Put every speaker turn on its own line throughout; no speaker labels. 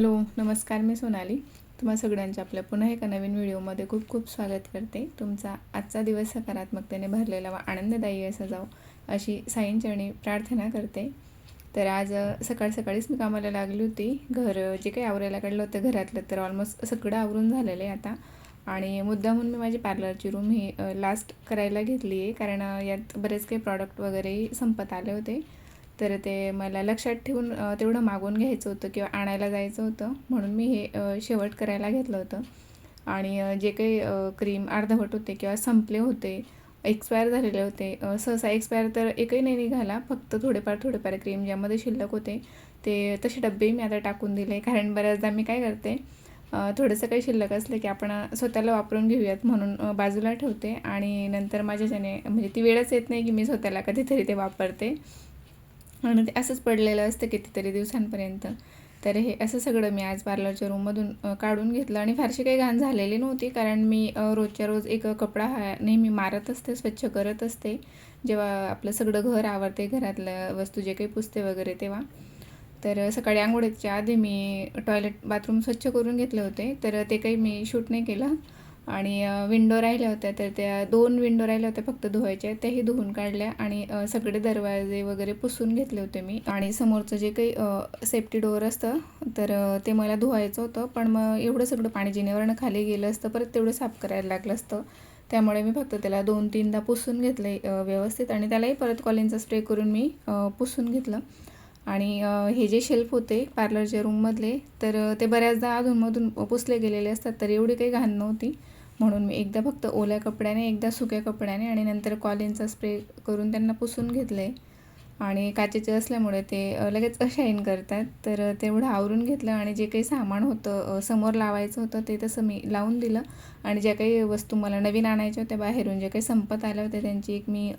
Hello नमस्कार मी सोनाली. तुम्हा सगळ्यांच्या आपल्या पुन्हा एका नवीन व्हिडिओमध्ये खूप खूप स्वागत करते. तुमचा आजचा दिवस सकारात्मकतेने भरलेला व आनंददायी असा जाऊ अशी साईंचरणी प्रार्थना करते. तर आज सकाळ सकाळीच मी कामाला लागली होती. घर जे काही आवरायला काढलं होतं घरातलं तर ऑलमोस्ट सगळं आवरून झालेलं आहे आता. आणि मुद्दामून मी माझी पार्लरची रूम ही लास्ट करायला घेतली आहे कारण यात बरेच काही प्रॉडक्ट वगैरेही संपत आले होते. तर ते मला लक्षात ठेवून तेवढं मागून घ्यायचं होतं किंवा आणायला जायचं होतं. म्हणून मी हे शेवट करायला घेतलं होतं. आणि जे काही क्रीम अर्धवट होते किंवा संपले होते एक्सपायर झालेले होते सहसा एक्सपायर तर एकही नाही निघाला. फक्त थोडेफार थोडेफार क्रीम ज्यामध्ये शिल्लक होते ते तसे डब्बेही मी आता टाकून दिले. कारण बऱ्याचदा मी काय करते थोडंसं काही शिल्लक असलं की आपण स्वतःला वापरून घेऊयात म्हणून बाजूला ठेवते. आणि नंतर माझ्याच्याने म्हणजे ती वेळच येत नाही की मी स्वतःला कधीतरी ते वापरते. आणि ते असंच पडलेलं असतं कितीतरी दिवसांपर्यंत. तर हे असं सगळं मी आज पार्लरच्या रूममधून काढून घेतलं आणि फारशी काही घाण झालेली नव्हती. कारण मी रोजच्या रोज एक कपडा हा नेहमी मारत असते स्वच्छ करत असते. जेव्हा आपलं सगळं घर आवडते घरातलं वस्तू जे काही पुसते वगैरे तेव्हा. तर सकाळी आंघोळीच्या आधी मी टॉयलेट बाथरूम स्वच्छ करून घेतले होते. तर ते काही मी शूट नाही केलं. आणि विंडो राहिल्या होत्या तर त्या दोन विंडो राहिल्या होत्या फक्त धुवायच्या. त्याही धुवून काढल्या आणि सगळे दरवाजे वगैरे पुसून घेतले होते मी. आणि समोरचं जे काही सेफ्टी डोअर असतं तर ते मला धुवायचं होतं. पण मग एवढं सगळं पाणी जिनेवरनं खाली गेलं असतं परत तेवढं साफ करायला लागलं असतं. त्यामुळे मी फक्त त्याला दोन तीनदा पुसून घेतले व्यवस्थित. आणि त्यालाही परत कॉलिनचा स्प्रे करून मी पुसून घेतलं. आणि हे जे शेल्फ होते पार्लरच्या रूममधले तर ते बऱ्याचदा अधूनमधून पुसले गेलेले असतात तर एवढी काही घाण नव्हती. म्हणून मी एकदा फक्त ओल्या कपड्याने एकदा सुक्या कपड्याने आणि नंतर कॉलिनचा स्प्रे करून त्यांना पुसून घेतलं आहे आणि काचेचे असल्यामुळे ते लगेच शाईन करतात. तर तेवढं आवरून घेतलं आणि जे काही सामान होतं समोर लावायचं होतं ते तसं मी लावून दिलं. आणि ज्या काही वस्तू मला नवीन आणायच्या होत्या बाहेरून जे काही संपत आल्या होत्या त्यांची एक मी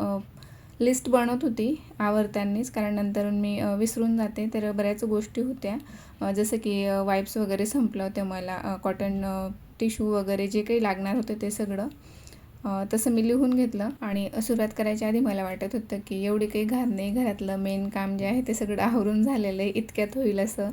लिस्ट बनवत होती आवरतानीच कारण नंतर मी विसरून जाते. तर बऱ्याच गोष्टी होत्या. जसं की वाईप्स वगैरे संपलं होतं मला. कॉटन टिश्यू वगैरे जे काही लागणार होतं ते सगळं तसं मी लिहून घेतलं आणि सुरुवात करायच्या आधी मला वाटत होतं की एवढी काही घाण नाही घरातलं मेन काम जे आहे ते सगळं आवरून झालेलं आहे इतक्यात होईल असं.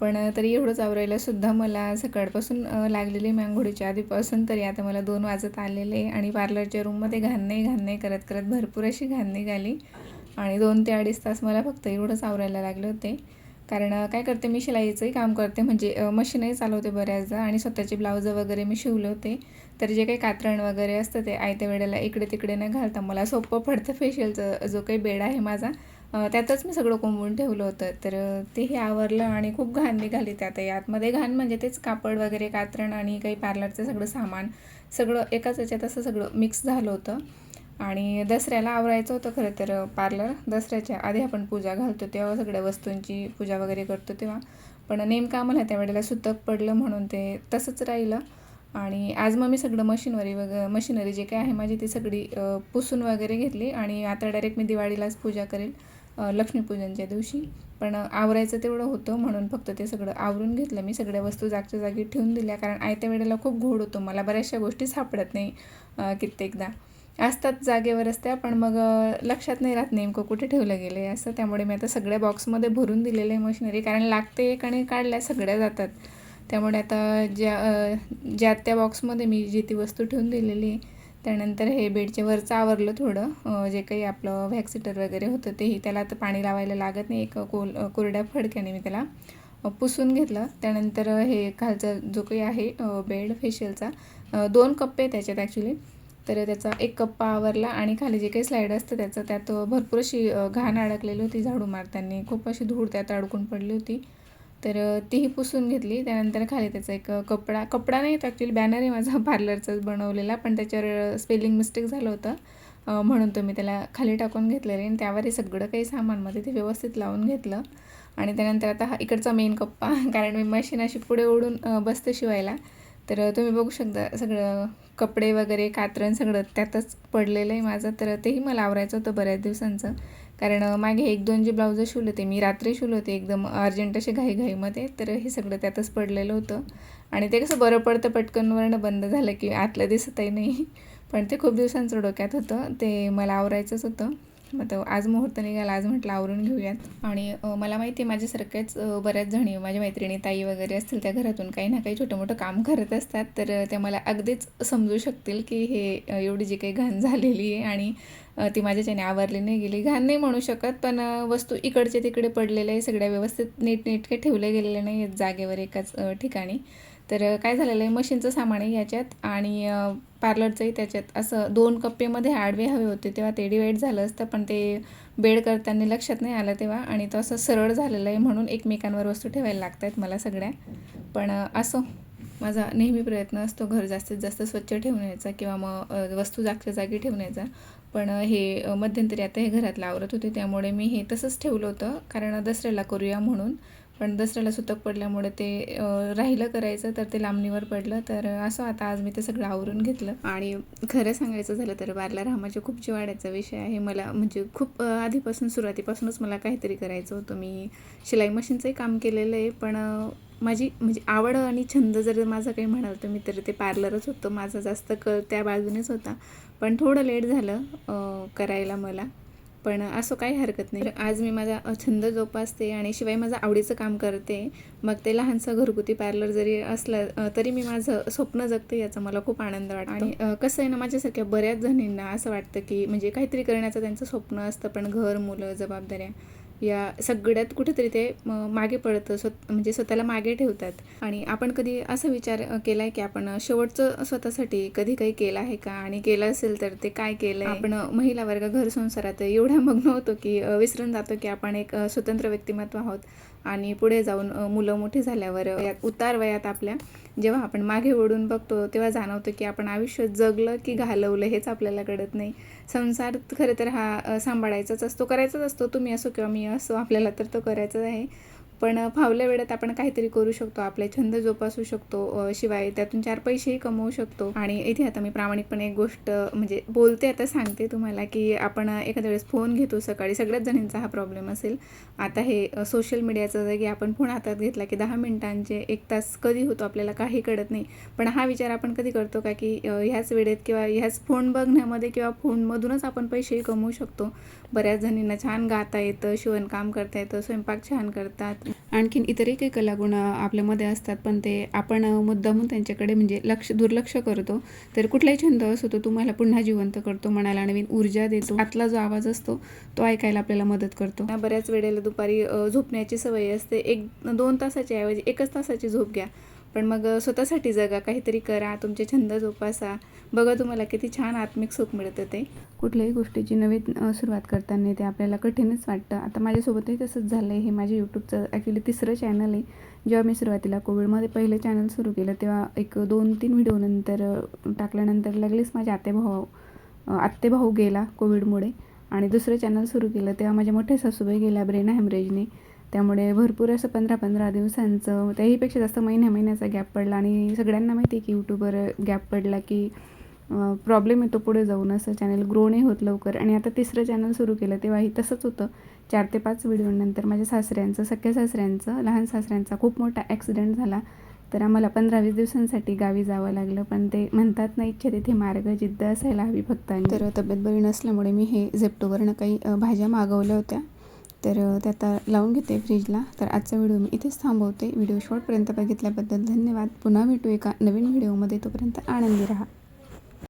पण तरी एवढंच आवरायलासुद्धा मला सकाळपासून लागलेली मांगोळीच्या आधीपासून तरी आता मला दोन वाजत आलेले आणि पार्लरच्या रूममध्ये घाण नाही घाण नाही करत करत भरपूर अशी घाण निघाली. आणि दोन ते अडीच तास मला फक्त एवढंच आवरायला लागले होते. कारण काय करते मी शिलाईचंही काम करते. म्हणजे मशीनही चालवते बऱ्याचदा आणि स्वतःचे ब्लाऊज वगैरे मी शिवले होते. तर जे काही कात्रण वगैरे असतं ते आयत्या वेळेला इकडे तिकडे न घालता मला सोपं पडतं फेशियलचं जो काही बेड आहे माझा त्यातच मी सगळं कोंबून ठेवलं होतं. तर ते तेही आवरलं आणि खूप घाण निघाली त्यात. आतमध्ये घाण म्हणजे तेच कापड वगैरे कात्रण आणि काही पार्लरचं सगळं सामान सगळं एकाच याच्यात असं सगळं मिक्स झालं होतं. आणि दसऱ्याला आवरायचं होतं खरं तर पार्लर. दसऱ्याच्या आधी आपण पूजा घालतो तेव्हा सगळ्या वस्तूंची पूजा वगैरे करतो तेव्हा. पण नेमकं आम्हाला त्यावेळेला सुतक पडलं म्हणून ते तसंच राहिलं. आणि आज मग मी सगळं मशीनरी वगैरे मशीनरी जे काय आहे माझी ती सगळी पुसून वगैरे घेतली आणि आता डायरेक्ट मी दिवाळीलाच पूजा करेल लक्ष्मीपूजनच्या दिवशी. पण आवरायचं तेवढं होतं म्हणून फक्त ते सगळं आवरून घेतलं मी. सगळ्या वस्तू जागच्या जागी ठेवून दिल्या. कारण आयत्या वेळेला खूप घोड होतो. मला बऱ्याचशा गोष्टी सापडत नाही कित्येकदा. असतात जागेवर असत्या पण मग लक्षात नाही राहत नेमकं कुठे ठेवलं गेलं आहे असं. त्यामुळे मी आता सगळ्या बॉक्समध्ये भरून दिलेलं आहे मशिनरी कारण लागते एक आणि काढल्या सगळ्या जातात. त्यामुळे आता ज्या ज्या त्या बॉक्समध्ये मी जी ती वस्तू ठेवून दिलेली आहे त्यानंतर हे बेडच्या वरचं आवरलं थोडं जे काही आपलं व्हॅक्सिटर वगैरे होतं तेही त्याला आता पाणी लावायला लागत नाही. एक कोल कोरड्या फडक्याने मी त्याला पुसून घेतलं. त्यानंतर हे खालचा जो काही आहे बेड फेशियलचा दोन कप्पे त्याच्यात ॲक्च्युली तर त्याचा एक कप्पा आवरला आणि खाली जे काही स्लाईड असतं त्याचं त्यात भरपूर अशी घाण अडकलेली होती झाडू मारताना खूप अशी धूळ त्यात अडकून पडली होती. तर तीही पुसून घेतली. त्यानंतर खाली त्याचा एक कपडा कपडा नाही तो ॲक्च्युली बॅनर आहे माझा पार्लरचाच बनवलेला. पण त्याच्यावर स्पेलिंग मिस्टेक झालं होतं. म्हणून तो मी त्याला खाली टाकून घेतलेले. आणि त्यावर हे सगळं काही सामानमध्ये ते व्यवस्थित लावून घेतलं. आणि त्यानंतर आता हा इकडचा मेन कप्पा कारण मी मशीन अशी पुढे ओढून बसते शिवायला. तर तुम्ही बघू शकता सगळं कपडे वगैरे कात्रण सगळं त्यातच पडलेलं आहे माझं. तर तेही मला आवरायचं होतं बऱ्याच दिवसांचं. कारण मागे एक दोन जे ब्लाऊजं शिवले होते मी रात्री शिवले होते एकदम अर्जंट असे घाईघाईमध्ये तर हे सगळं त्यातच पडलेलं होतं. आणि ते कसं बरं पडतं पटकनवरनं बंद झालं की आतलं दिसतही नाही. पण ते खूप दिवसांचं डोक्यात होतं ते मला आवरायचंच होतं. मग तो आज मुहूर्त निघाला आज म्हटलं आवरून घेऊयात. आणि मला माहिती आहे माझ्यासारख्याच बऱ्याच जणी माझ्या मैत्रिणी ताई वगैरे असतील त्या घरातून काही ना काही छोटं मोठं काम करत असतात. तर ते त्या मला अगदीच समजू शकतील की हे एवढी जी काही घाण झालेली आहे आणि ती माझ्याच्याने आवरली नाही गेली. घाण नाही म्हणू शकत पण वस्तू इकडचे तिकडे पडलेल्या आहे सगळ्या व्यवस्थित नीटनेटके ठेवले गेलेले नाही आहेत जागेवर एकाच ठिकाणी. तर काय झालेलं आहे मशीनचं सामान आहे याच्यात आणि पार्लरचंही त्याच्यात असं दोन कप्पेमध्ये आडवे हवे होते तेव्हा ते डिवाईड झालं असतं पण ते बेड करताना लक्षात नाही आलं तेव्हा आणि तो असं सरळ झालेलं आहे म्हणून एकमेकांवर वस्तू ठेवायला लागत आहेत मला सगळ्या. पण असो माझा नेहमी प्रयत्न असतो घर जास्तीत जास्त स्वच्छ ठेवण्याचा किंवा मग वस्तू जागच्या जागी ठेवण्याचा पण हे मध्यंतरी आता हे घरातलं आवरत होते त्यामुळे मी हे तसंच ठेवलं होतं. कारण दसऱ्याला करूया म्हणून. पण दसऱ्याला सुतक पडल्यामुळे ते राहिलं करायचं तर ते लांबणीवर पडलं. तर असं आता आज मी ते सगळं आवरून घेतलं. आणि खरं सांगायचं झालं तर बारला रामाचे खूप जिवाड्याचा विषय आहे. मला म्हणजे खूप आधीपासून सुरुवातीपासूनच मला काहीतरी करायचं होतं. मी शिलाई मशीनचंही काम केलेलं आहे. पण माझी म्हणजे आवड आणि छंद जर माझं काही म्हणाल तर मी तर ते पार्लरच होतं. माझा जास्त क त्या बाजूनेच होता. पण थोडं लेट झालं करायला मला. पण असं काही हरकत नाही. आज मी माझा छंद जोपासते आणि शिवाय माझं आवडीचं काम करते. मग ते लहानसं घरगुती पार्लर जरी असलं तरी मी माझं स्वप्न जगते याचा मला खूप आनंद वाटतो. आणि कसं आहे ना माझ्यासारख्या बऱ्याच जणींना असं वाटतं की म्हणजे काहीतरी करण्याचं त्यांचं स्वप्न असतं पण घर मुलं जबाबदाऱ्या. या सगळ्यात कुठेतरी ते मागे पडतं स्वत म्हणजे स्वतःला मागे ठेवतात. आणि आपण कधी असा विचार केला आहे की आपण शेवटचं स्वतःसाठी कधी काही केलं आहे का? आणि केलं असेल तर ते काय केलं आपण महिला वर्ग घर संसारात एवढ्या मग्न होतो की विसरून जातो की आपण एक स्वतंत्र व्यक्तिमत्व आहोत. आणि पुढे जाऊन मुलं मोठी झाल्यावर यात उतार वयात आपल्या जेव्हा आपण मागे ओढून बघतो तेव्हा जाणवतो की आपण आयुष्य जगलं की घालवलं हेच आपल्याला कळत नाही. संसार खरं तर हा सांभाळायचाच असतो करायचाच असतो तुम्ही असो किंवा मी असो आपल्याला तर तो करायचाच आहे. पण फावल्या वेळात आपण काहीतरी करू शकतो. आपले छंद जोपासू शकतो. शिवाय त्यातून चार पैसेही कमवू शकतो. आणि इथे आता मी प्रामाणिकपणे एक गोष्ट म्हणजे बोलते आता सांगते तुम्हाला की आपण एखाद्या वेळेस फोन घेतो सकाळी. सगळ्याच जणींचा हा प्रॉब्लेम असेल. आता हे सोशल मीडियाचं जे की आपण फोन हातात घेतला की दहा मिनिटांचे एक तास कधी होतो आपल्याला काही कळत नाही. पण हा विचार आपण कधी करतो का की ह्याच वेळेत किंवा ह्याच फोन बघण्यामध्ये किंवा फोनमधूनच आपण पैसेही कमवू शकतो? बऱ्याच जणींना छान गाता येतं शिवणकाम करता येतं स्वयंपाक छान करतात. आणखीन इतरही काही कलागुण आपल्यामध्ये असतात पण ते आपण मुद्दामून त्यांच्याकडे म्हणजे लक्ष दुर्लक्ष करतो. तर कुठलाही छंद असो तो तुम्हाला पुन्हा जिवंत करतो मनाला नवीन ऊर्जा देतो. आतला जो आवाज असतो तो ऐकायला आपल्याला मदत करतो. बऱ्याच वेळेला दुपारी झोपण्याची सवय असते. एक दोन तासाच्या ऐवजी एकच तासाची झोप घ्या. पण मग स्वतःसाठी जगा काहीतरी करा तुमचे छंद जोपासा. बघा तुम्हाला किती छान आत्मिक सुख मिळतं ते. कुठल्याही गोष्टीची नवीन सुरुवात करताना ते आपल्याला कठीणच वाटतं. आता माझ्यासोबतही तसंच झालं आहे हे माझ्या यूट्यूबचं ॲक्च्युली तिसरं चॅनल आहे. जेव्हा मी सुरुवातीला कोविडमध्ये पहिलं चॅनल सुरू केलं तेव्हा एक दोन तीन व्हिडिओनंतर टाकल्यानंतर लगेच माझ्या आतेभाऊ आत्तेभाऊ गेला कोविडमुळे. आणि दुसरं चॅनल सुरू केलं तेव्हा माझ्या मोठ्या सासूबाई गेल्या ब्रेना हॅमरेजने. त्यामुळे भरपूर असं पंधरा पंधरा दिवसांचं त्याहीपेक्षा जास्त महिन्या महिन्याचा गॅप पडला आणि सगळ्यांना माहिती आहे की यूट्यूबवर गॅप पडला की प्रॉब्लेम येतो पुढे जाऊन असं चॅनल ग्रो नाही होत लवकर. आणि आता तिसरं चॅनल सुरू केलं तेव्हाही तसंच होतं. चार ते पाच व्हिडिओनंतर माझ्या सासऱ्यांचं सख्या सासऱ्यांचं लहान सासऱ्यांचा खूप मोठा ॲक्सिडेंट झाला. तर आम्हाला पंधरा वीस दिवसांसाठी गावी जावं लागलं. पण ते म्हणतात ना इच्छा तिथे मार्ग जिद्द असायला हवी फक्त तर तब्येत बरी नसल्यामुळे मी हे झेप्टोवरनं काही भाज्या मागवल्या होत्या. तर अ, आता लावून घेते फ्रीजला. तर आजचा व्हिडिओ मी इथेच थांबवते. व्हिडिओ शॉर्टपर्यंत बघितल्याबद्दल धन्यवाद. पुन्हा भेटू एका नवीन व्हिडिओमध्ये. तोपर्यंत आनंदी राहा.